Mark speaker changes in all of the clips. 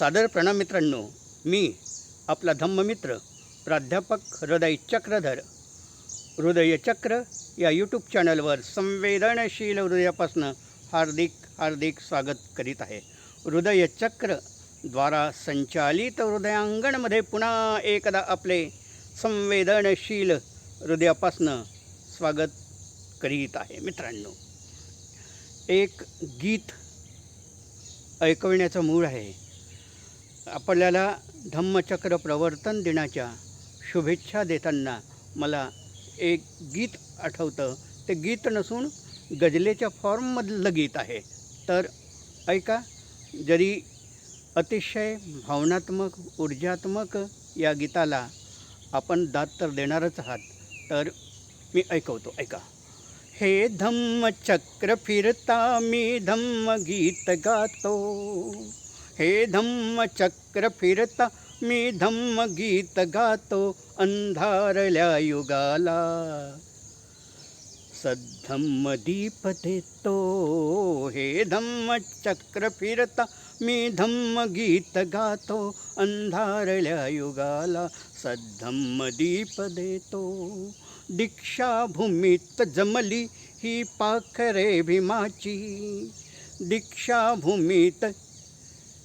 Speaker 1: सादर प्रणाम मित्रांनो मी आपला धम्ममित्र प्राध्यापक हृदय चक्रधर. हृदयचक्र या यूट्यूब चॅनलवर संवेदनशील हृदयापासनं हार्दिक हार्दिक स्वागत करीत आहे. हृदयचक्र द्वारा संचालित हृदयांगणमध्ये पुन्हा एकदा आपले संवेदनशील हृदयापासनं स्वागत करीत आहे मित्रांनो. एक गीत ऐकवण्याचं मूळ आहे. आपल्याला धम्मचक्र प्रवर्तन दिनाच्या शुभेच्छा देताना मला एक गीत आठवतं. ते गीत नसून गजलेच्या फॉर्ममधलं गीत आहे. तर ऐका जरी अतिशय भावनात्मक ऊर्जात्मक या गीताला आपण दाद तर देणारच आहात तर मी ऐकवतो. ऐका. हे धम्मचक्र फिरता मी धम्म गीत गातो. हे धम्मचक्र फिरता मी धम्म गीत गातो अंधारल्या युगाला सद्धम्म दीप देतो हे धम्मचक्र फिरता मी धम्म गीत गातो अंधारल्या युगाला सद्धम्म दीप देतो दीक्षाभूमीत जमली ही पाखरे भीमाची. दीक्षाभूमीत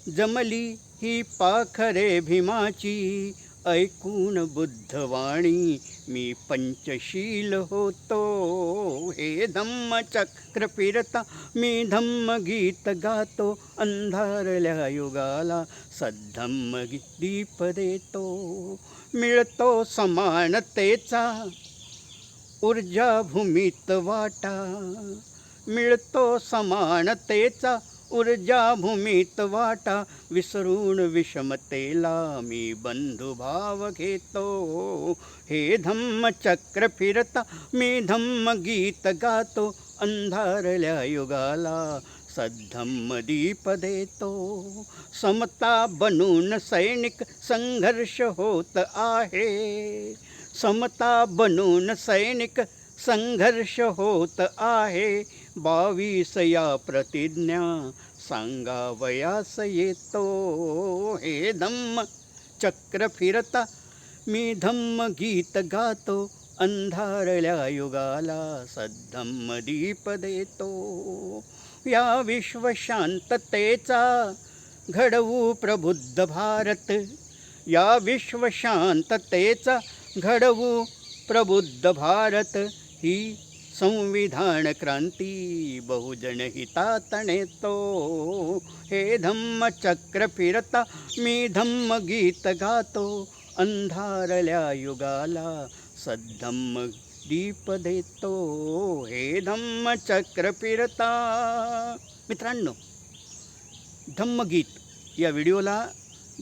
Speaker 1: जमली ही पाखरे भीमाची. ऐकून बुद्धवाणी मी पंचशील होतो. हे धम्मचक्र फिरता मी धम्म गीत. गातो अंधारल्या युगाला सद्धम्म दीप देतो. मिळतो समानतेचा ऊर्जा भूमीत वाटा. मिळतो समानतेचा ऊर्जा भूमीत वाटा विसरून विषमतेला मी बंधुभाव घेतो. हे धम्मचक्र फिरता मी धम्म गीत गातो अंधारल्या युगाला सद्धम्म दीप देतो. समता बनून सैनिक संघर्ष होत आहे. समता बनून सैनिक संघर्ष होत आहे. बावीस या प्रतिज्ञा सांगावयास येतो. हे धम्म चक्र फिरता मी धम्म गीत गातो. अंधारल्या युगाला सद्धम्म दीप देतो. या विश्वशांततेचा घडवू प्रबुद्ध भारत. या विश्वशांततेचा घडवू प्रबुद्ध भारत. ही संविधान क्रांती बहुजन हितातणे तो. हे धम्मचक्र फिरता मी धम्म गीत गातो. अंधारल्या युगाला सद्धम्म दीप देतो. हे धम्मचक्र फिरता. मित्रांनो धम्मगीत या व्हिडिओला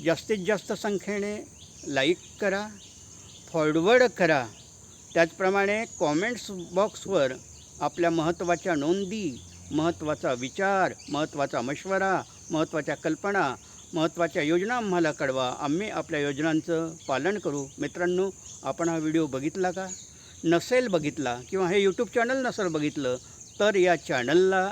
Speaker 1: जास्तीत जास्त संख्येने लाईक करा फॉरवर्ड करा. त्याचप्रमाणे कॉमेंट्स बॉक्सवर आपल्या महत्त्वाच्या नोंदी महत्त्वाचा विचार महत्त्वाचा मशवरा महत्त्वाच्या कल्पना महत्त्वाच्या योजना आम्हाला कळवा. आम्ही आपल्या योजनांचं पालन करू. मित्रांनो आपण हा व्हिडिओ बघितला का? नसेल बघितला किंवा हे यूट्यूब चॅनल नसेल बघितलं तर या चॅनलला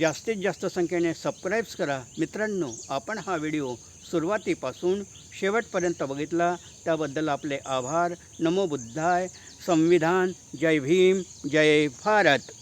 Speaker 1: जास्तीत जास्त संख्येने सबस्क्राईब्स करा. मित्रांनो आपण हा व्हिडिओ सुरुवातीपासून शेवटपर्यंत बघितला त्याबद्दल आपले आभार. नमो बुद्धाय. संविधान. जय भीम. जय भारत.